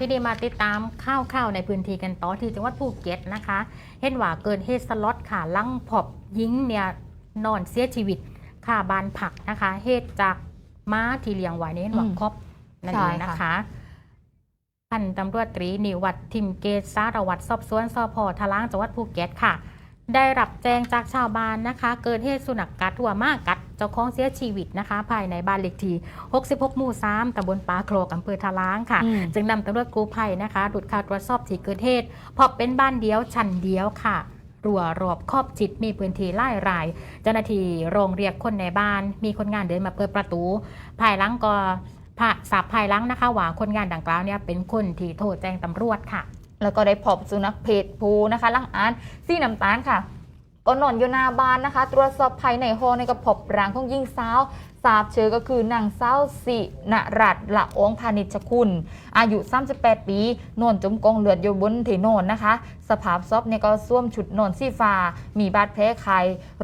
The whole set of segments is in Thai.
ที่ได้มาติดตามข่าวข่าวในพื้นที่กันต่อที่จังหวัดภูเก็ตนะคะ เห็นว่าเกิดเหตุสลดค่ะลังพบยิงเนี่ยนอนเสียชีวิตค่าบานผักนะคะเหตุจากม้าที่เลี้ยงไว้ในหวังครอบนั่นเองนะคะพันตำรวจตรีนิวัตทิมเกตสารวัตรสอบสวนสพทะล้างจังหวัดภูเก็ตค่ะ ได้รับแจ้งจากชาวบ้านนะคะ เกิดเหตุสุนัขกัดหัวมากกัด เจ้าของเสียชีวิตนะคะ ภายในบ้านเลขที่ 66 หมู่ 3ตำบลปาโครกอำเภอทะล้างค่ะอืมจึงนำตำรวจกู้ภัยนะคะดุดข่าวตรวจสอบที่เกิดเหตุพบเป็นบ้านเดียวชั้นเดียวค่ะรัวรอบครอบจิตมีพื้นที่ไล่ราย เจ้าหน้าที่โรงเรียกคนในบ้าน มีคนงานเดินมาเปิดประตู ภายหลังก็ผะสาบภายหลังนะคะว่าคนงานดังกล่าวเนี่ยเป็นคนที่โทรแจ้งตำรวจค่ะ แล้วก็ได้พบสุนัขเพศภูนะคะลังอานสีน้ำตาลค่ะ ก็นอนอยู่หน้าบ้านนะคะ ตรวจสอบภายในห้องในก็พบร่างของหญิงสาวทราบชื่อก็คือนางสาวสินรัตน์ละองพานิชคุณ อายุ 38 ปีนอนจมกองเลือดอยู่บนที่นอนนะคะ สภาพศพเนี่ยก็สวมชุดนอนสีฟ้า มีบาดแผลไข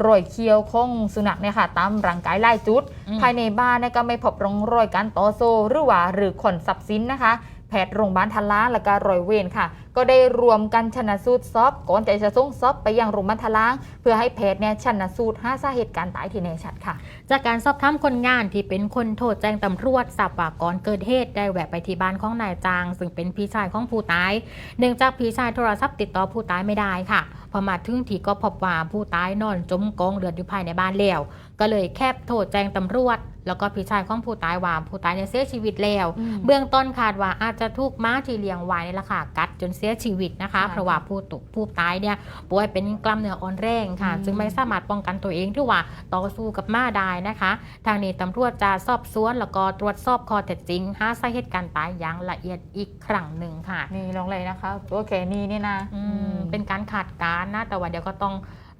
รอยเคี้ยวของสุนัขเนี่ยค่ะ ตามร่างกายหลายจุดอืมภายในบ้านเนี่ยก็ไม่พบร่องรอยการต่อโซ่หรือว่าหรือขนทรัพย์สินนะคะ แพทย์โรงพยาบาลทะล้างและก็รอยเวรค่ะ ก็ได้รวมกันชนะสูตรซอบก่อนจะส่งซอบไปยังโรงพยาบาลทะล้าง เพื่อให้แพทย์เนี่ยชนะสูตรหาสาเหตุการตายที่แน่ชัดค่ะ จากการสอบถามคนงานที่เป็นคนโทรแจ้งตำรวจทราบว่าก่อนเกิดเหตุได้แวะไปที่บ้านของนายจาง ซึ่งเป็นพี่ชายของผู้ตาย เนื่องจากพี่ชายโทรศัพท์ติดต่อผู้ตายไม่ได้ค่ะพอมาถึงที่ก็พบว่าผู้ตายนอนจมกองเลือดอยู่ภายในบ้านแล้วก็เลยแคบโทรแจ้งตำรวจ แล้วก็พี่ชายของผู้ตายว่าผู้ตายเนี่ยเสียชีวิตแล้วอืมเบื้องต้นคาดว่าอาจจะถูกม้าที่เลี้ยงไว้นี่แหละค่ะกัดจนเสียชีวิตนะคะใช่เพราะว่าผู้ตุผู้ตายเนี่ยป่วยเป็นกล้ามเนื้ออ่อนแรงค่ะอืมจึงไม่สามารถป้องกันตัวเองที่ว่าต่อสู้กับม้าได้นะคะ ทางนี้ตำรวจจะสอบสวนแล้วก็ตรวจสอบข้อเท็จจริงหาสาเหตุการตายอย่างละเอียดอีกครั้งหนึ่งค่ะ นี่ลองเลยนะคะตัวแค่นี้นี่นะอืมเป็นการขาดการณ์นะแต่ว่าเดี๋ยวก็ต้อง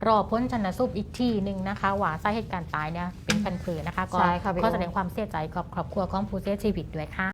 รอพ้นชันสูตรอีกทีหนึ่งนะคะว่าสาเหตุการตายเนี่ยเป็นพันผือนะคะก็ใช่ค่ะพี่ขอโอแสดงความเสียใจกับครอบครัวของผู้เสียชีวิตด้วยค่ะ